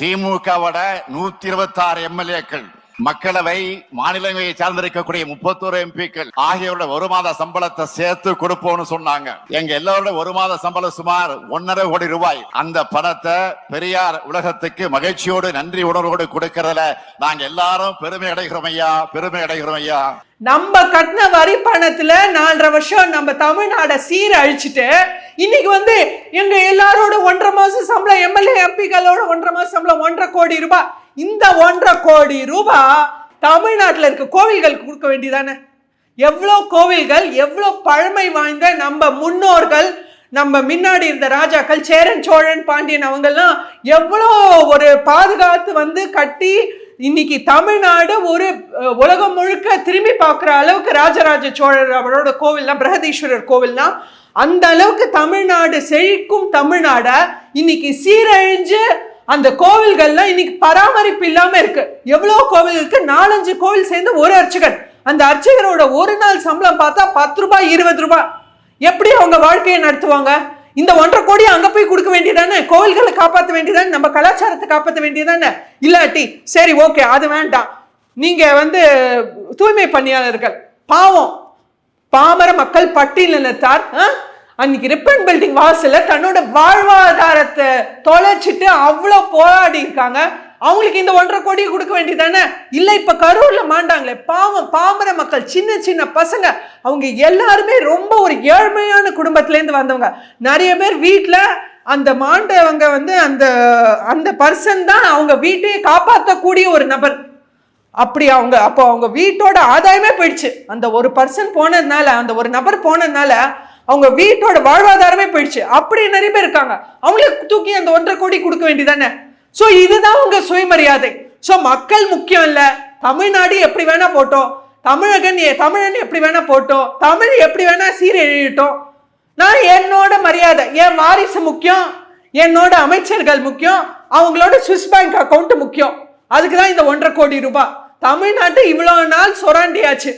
திமுகவோட நூத்தி இருபத்தி ஆறு எம்எல்ஏக்கள். மக்களவை மாநிலங்களை சார்ந்திருக்கக்கூடிய முப்பத்தோரு எம்பிக்கள் ஆகியோட ஒரு மாத சம்பளத்தை சேர்த்து கொடுப்போம்னு சொன்னாங்க. எங்க எல்லாரோட ஒரு மாத சம்பளம் சுமார் ஒன்னரை கோடி ரூபாய். அந்த பணத்தை பெரியார் உலகத்துக்கு மகிழ்ச்சியோடு நன்றி உணர்வோடு கொடுக்கறதுல நாங்க எல்லாரும் பெருமை அடைகிறோம் ஐயா பெருமை அடைகிறோம் ஐயா. நம்ம கட்டின வரி பணத்துல நாலரை வருஷம் நம்ம தமிழ்நாட சீர அழிச்சிட்டு இன்னைக்கு வந்து எங்க எல்லாரோட ஒன்றரை மாசம் சம்பளம் எம்எல்ஏ எம்பிகளோட ஒன்றரை மாசம் சம்பளம் ஒன்றரை கோடி ரூபாய். இந்த ஒன்றரை கோடி ரூபாய் தமிழ்நாட்டில் இருக்க கோவில்களுக்கு கொடுக்க வேண்டியதானே? எவ்வளோ கோவில்கள் எவ்வளோ பழமை வாய்ந்த நம்ம முன்னோர்கள் நம்ம முன்னாடி இருந்த ராஜாக்கள் சேரன் சோழன் பாண்டியன் அவங்கெல்லாம் எவ்வளோ ஒரு பாதுகாத்து வந்து கட்டி இன்னைக்கு தமிழ்நாடு ஒரு உலகம் முழுக்க திரும்பி பார்க்குற அளவுக்கு ராஜராஜ சோழர் அவரோட கோவில்லாம் பிரகதீஸ்வரர் கோவில்லாம் அந்த அளவுக்கு தமிழ்நாடு செழிக்கும் தமிழ்நாட இன்னைக்கு சீரழிஞ்சு அந்த கோவில்கள்லாம் இன்னைக்கு பராமரிப்பு இல்லாம இருக்கு. எவ்வளோ கோவில் இருக்கு நாலஞ்சு கோவில் சேர்ந்து ஒரு அர்ச்சகர் அந்த அர்ச்சகரோட ஒரு நாள் சம்பளம் பார்த்தா பத்து ரூபாய் இருபது ரூபாய். எப்படி அவங்க வாழ்க்கையை நடத்துவாங்க? இந்த ஒன்றரை கோடி அங்க போய் கொடுக்க வேண்டியதானே? கோவில்களை காப்பாற்ற வேண்டியதானே? நம்ம கலாச்சாரத்தை காப்பாற்ற வேண்டியதானே? இல்லாட்டி சரி ஓகே அது வேண்டாம். நீங்க வந்து தூய்மை பணியாளர்கள். பாவம். பாமர மக்கள் பட்டியலினத்தார் ஆ? அன்னைக்கு ரிப்பன் பில்டிங் வாசலில் தன்னோட வாழ்வாதாரத்தை தொலைச்சிட்டு அவ்வளோ போராடி இருக்காங்க. அவங்களுக்கு இந்த ஒன்றரை கோடி கொடுக்க வேண்டியதானே? இல்லை இப்போ கரூரில் மாண்டாங்களே. பாவம் பாமர மக்கள் சின்ன சின்ன பசங்க. அவங்க எல்லாருமே ரொம்ப ஒரு ஏழ்மையான குடும்பத்துலேருந்து வந்தவங்க. நிறைய பேர் வீட்டில் அந்த மாண்டவங்க வந்து அந்த அந்த பர்சன் தான் அவங்க வீட்டையே காப்பாற்றக்கூடிய ஒரு நபர். அப்படி அவங்க அப்போ அவங்க வீட்டோட ஆதாயமே போயிடுச்சு. அந்த ஒரு பர்சன் போனதுனால அந்த ஒரு நபர் போனதுனால அவங்க வீட்டோட வாழ்வாதாரமே போயிடுச்சு. அப்படி நிறைய பேர் இருக்காங்க. அவங்களுக்கு தூக்கி அந்த ஒன்றரை கோடி கொடுக்க வேண்டியதானே? ஸோ இதுதான் உங்க சுயமரியாதை. ஸோ மக்கள் முக்கியம் இல்லை. தமிழ்நாடு எப்படி வேணா போட்டோம். தமிழகன் தமிழன் எப்படி வேணா போட்டோம். தமிழ் எப்படி வேணா சீரழியட்டும் நான் என்னோட மரியாதை என் வாரிசு முக்கியம் என்னோட அமைச்சர்கள் முக்கியம் அவங்களோட சுவிஸ் பேங்க் அக்கௌண்ட் முக்கியம். அதுக்கு தான் இந்த ஒன்றரை கோடி ரூபாய். தமிழ்நாட்டை இவ்வளோ நாள் சொராண்டியாச்சு.